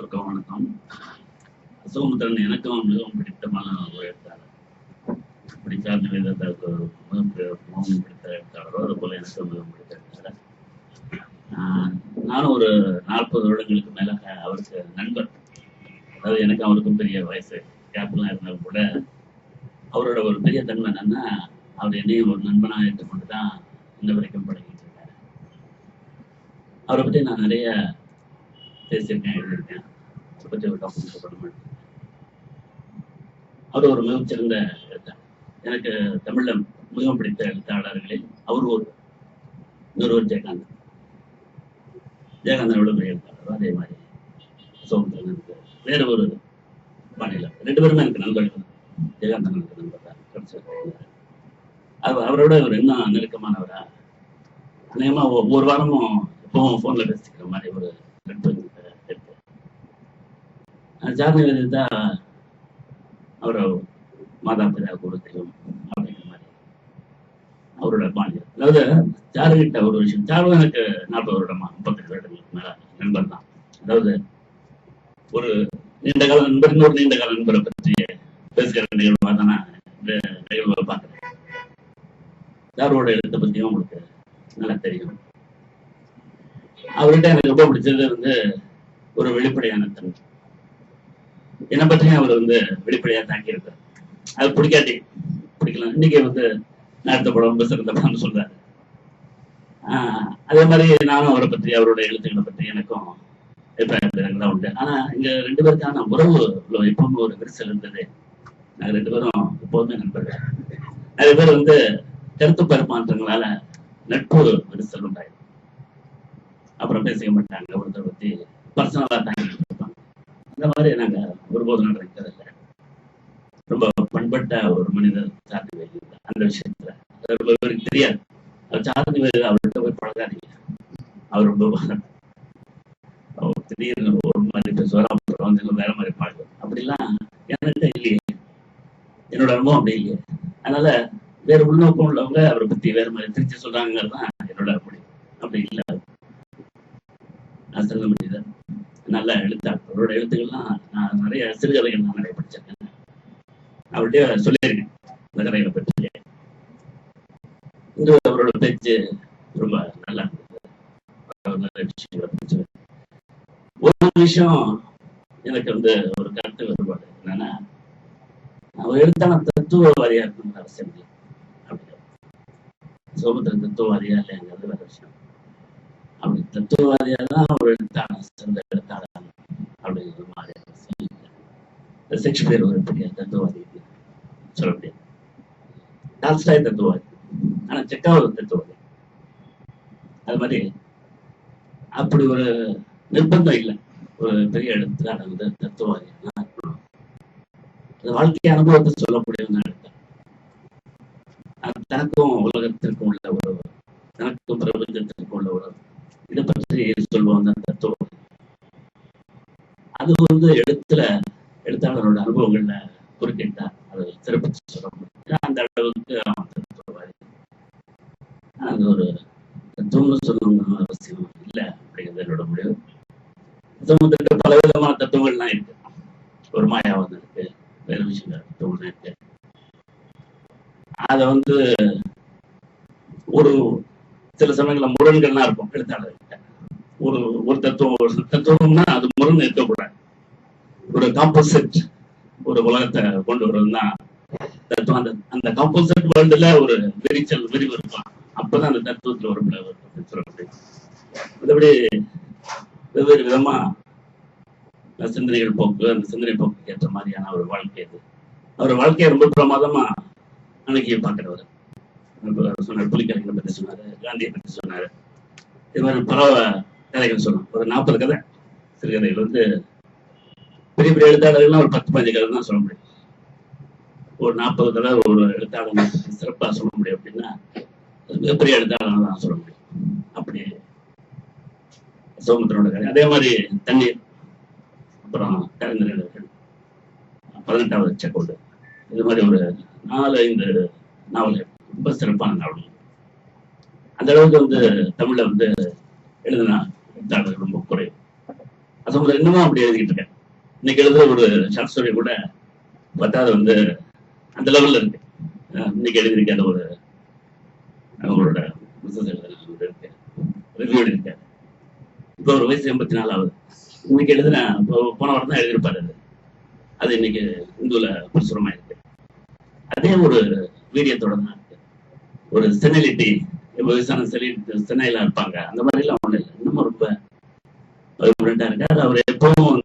எல்லோருக்கும் வணக்கம் சோமுத்திரன் எனக்கும் மிகவும் பிடித்தமான ஒரு எழுத்தாளர். பிடிக்காத விதத்திற்கு மிகவும் பிடித்த எழுத்தாளரோ அது போல எனக்கும் மிகவும் பிடித்த எழுத்தாளர். ஆஹ் நானும் ஒரு நாற்பது வருடங்களுக்கு மேல அவருக்கு நண்பர். அதாவது எனக்கு அவருக்கும் பெரிய வயசு கேப்லாம் இருந்தாலும் கூட அவரோட ஒரு பெரிய தன்மை என்னன்னா அவர் என்னையும் ஒரு நண்பனாக ஏற்றுக்கொண்டு தான் இன்ன வரைக்கும் பழகிட்டு இருக்காரு. அவரை பற்றி நான் நிறைய பேசியிருக்கேன் எழுதியிருக்கேன். பற்றி ஒரு டாக்குமெண்ட் மாட்டேன் அவர் ஒரு மிகச்சிறந்த எழுத்தாளர். எனக்கு தமிழ்ல மிகவும் பிடித்த எழுத்தாளர்களில் அவர் ஒரு இன்னொருவர் ஜெயகாந்தன். ஜெயகாந்தன் எவ்வளவு பெரிய எழுத்தாளர் அதே மாதிரி சோமத்திரன் வேற ஒரு மாநிலம் ரெண்டு பேருமே எனக்கு நண்பர்கள். ஜெயகாந்தன் எனக்கு நண்பர் தான். கிடைச்சிருக்காரு அவர். அவரோட அவர் இன்னும் நெருக்கமானவரா? அநேகமா ஒவ்வொரு வாரமும் எப்பவும் போன்ல பேசிக்கிற மாதிரி ஒரு நட்பு. இருக்கு ஜாதி விதித்தா அவரை மாதா பிதா குருத்தையும் அப்படிங்கிற மாதிரி அவரோட பாண்டியர் அதாவது சாருகிட்ட ஒரு விஷயம் சாரு எனக்கு நாற்பது வருடமா முப்பத்தெட்டு வருடங்களுக்கு மேல நண்பர் தான் அதாவது ஒரு நீண்ட கால நண்பர் இன்னொரு நீண்ட கால நண்பரை பற்றி பேசுகிற நிகழ்வாக தான் நான் நிகழ்வை பார்க்குறேன். சாரோட எழுத்தை பற்றியும் உங்களுக்கு நல்லா தெரியும். அவர்கிட்ட எனக்கு ரொம்ப பிடிச்சது வந்து ஒரு வெளிப்படையான தன்மை. என்னை பற்றியும் அவர் வந்து வெளிப்படையா தாங்கியிருக்கார் அது பிடிக்காட்டி பிடிக்கலாம். இன்னைக்கு வந்து நான் படம் ரொம்ப சிறந்த படம்னு சொல்றாரு. ஆஹ் அதே மாதிரி நானும் அவரை பற்றி அவரோட எழுத்துக்களை பற்றி எனக்கும் அபிப்பிராயங்கள் உண்டு. ஆனா இங்க ரெண்டு பேருக்கான உறவு எப்பவுமே ஒரு விரிசல் இருந்தது. நாங்க ரெண்டு பேரும் எப்போதுமே நண்பர்கள். நிறைய பேர் வந்து கருத்து பரிமாற்றங்களால நட்பு விரிசல் உண்டாயிடும் அப்புறம் பேசிக்க மாட்டாங்க. ஒருத்தர் பத்தி பர்சனலா தாங்க இந்த மாதிரி நாங்க ஒருபோதும் நடக்கிறது ரொம்ப பண்பட்ட ஒரு மனிதர் சார்ந்து அந்த விஷயத்துல. ரொம்ப பேருக்கு தெரியாது. அவர் சார்ந்து அவர்கிட்ட போய் பழகாதீங்க. அவர் ரொம்ப திடீர்னு ஒரு மாதிரி பேசுவார் வந்து வேற மாதிரி பாடுது அப்படிலாம் எனக்கு இல்லையே. என்னோட அனுபவம் அப்படி இல்லையே. அதனால வேற உள்நோக்கம் உள்ளவங்க அவரை பத்தி வேற மாதிரி திருச்சி சொல்றாங்கிறது தான் என்னோட முடிவு. அப்படி இல்லை. நான் மனிதர் நல்ல எழுத்தாளர் அவருடைய எழுத்துக்கள்லாம் நான் நிறைய சிறுகதைகள் நான் நிறைய படிச்சிருக்கேன். அவர்கிட்ட சொல்லியிருக்கேன் இந்த கதைகளை பற்றி இன்று அவரோட பேச்சு ரொம்ப நல்லா இருந்தது. ஒரு விஷயம் எனக்கு வந்து ஒரு கருத்து வேறுபாடு என்னன்னா அவர் எழுத்தான தத்துவவாதியா இருக்கணும் அவசியம் இல்லை. அப்படி சோமத்திர தத்துவவாதியா இல்லைங்கிறது வேற விஷயம். அப்படி தத்துவவாதியா தான் அவர் எழுத்தான சிறந்த எழுத்தாளர் அப்படிங்கிற மாதிரி அவசியம் இல்லை ஷேக்ஸ்பியர் ஒரு பெரிய தத்துவவாதி சொல்ல முடியாது டால்ஸ்டாய் தத்துவவாதி ஆனா செக்காவது தத்துவவாதி அது மாதிரி அப்படி ஒரு நிர்பந்தம் இல்லை ஒரு பெரிய இடத்துல வந்து தத்துவவாதி அது வாழ்க்கை அனுபவத்தை சொல்லக்கூடிய அது தனக்கும் உலகத்திற்கும் உள்ள உறவு தனக்கும் பிரபஞ்சத்திற்கும் உள்ள உறவு இதை பற்றி சொல்லுவோம் தத்துவம் அது வந்து எடுத்து அவரோட அனுபவங்கள்ல குறுக்கிட்டார் அதை திருப்பி சொல்ல முடியும் அந்த அளவுக்கு அவர் அது ஒரு தத்துவம்னு சொல்லணும்னு அவசியம் இல்லை அப்படிங்கிறது என்னோட முடிவு. தத்துவத்திற்கு பல விதமான தத்துவங்கள்லாம் இருக்கு. ஒரு மாயாவது இருக்கு வேறு விஷயங்கள் தத்துவம் இருக்கு. அதை வந்து ஒரு சில சமயங்களில் முரண்கள்லாம் இருக்கும் எழுத்தாளர்கிட்ட ஒரு ஒரு தத்துவம் ஒரு தத்துவம்னா அது முரண் இருக்கக்கூடாது ஒரு காம்போசிட் ஒரு உலகத்தை கொண்டு வர்றதுன்னா தத்துவம் அந்த அந்த காம்போசிட் வேர்ல்டுல ஒரு விரிச்சல் விரிவு இருக்கலாம். அப்பதான் அந்த தத்துவத்துல ஒரு சொல்ல முடியும். மற்றபடி வெவ்வேறு விதமா அந்த சிந்தனைகள் போக்கு அந்த சிந்தனை போக்கு ஏற்ற மாதிரியான ஒரு வாழ்க்கை இது. அவர் வாழ்க்கையை ரொம்ப பிரமாதமா அன்னைக்கு பாக்குறவர் சொன்னார் புலிக்கலைகளை பத்தி சொன்னாரு காந்தியை பத்தி சொன்னாரு. இது மாதிரி பல கதைகள் சொன்னோம். ஒரு நாற்பது கதை. சிறுகதைகள் வந்து பெரிய பெரிய எழுத்தாளர்கள்லாம் ஒரு பத்து பதினஞ்சு கதை தான் சொல்ல முடியும். ஒரு நாற்பது கதை ஒரு எழுத்தாளர் சிறப்பாக சிறப்பா சொல்ல முடியும் அப்படின்னா அது மிகப்பெரிய எழுத்தாளர் தான் சொல்ல முடியும். அப்படி சோமத்திரோட கதை. அதே மாதிரி தண்ணீர் அப்புறம் கலைஞர்கள் பதினெட்டாவது செக்கோடு. இது மாதிரி ஒரு நாலு ஐந்து நாவல்கள். ரொம்ப சிறப்பான நாவல் அந்த அளவுக்கு வந்து தமிழ்ல வந்து எழுதின எழுத்தாளர்கள் ரொம்ப குறைவு. அது இன்னமும் அப்படி எழுதிக்கிட்டு இருக்கேன் இன்னைக்கு எழுதுற ஒரு ஷார்ட் ஸ்டோரி கூட பத்தாவது வந்து அந்த லெவல்ல இருக்கு. இன்னைக்கு எழுதியிருக்காத ஒரு அவங்களோட business ஒரு ரிவ்யூ எழுதியிருக்காரு இப்போ ஒரு வயசு எண்பத்தி நாலு ஆகுது. இன்னைக்கு எழுதுன போன வாரம் தான் எழுதியிருப்பாரு அது. அது இன்னைக்கு இந்துல பிரசுரமா இருக்கு அதே ஒரு வீரியத்தோட தான் இருக்கு. ஒரு செனலிட்டி இப்போ வயசான செலி சென்னையில இருப்பாங்க. அந்த மாதிரி எல்லாம் ஒண்ணு இல்லை. இன்னமும் ரொம்ப வைப்ரண்டா இருக்கு அது அவர் எப்பவும்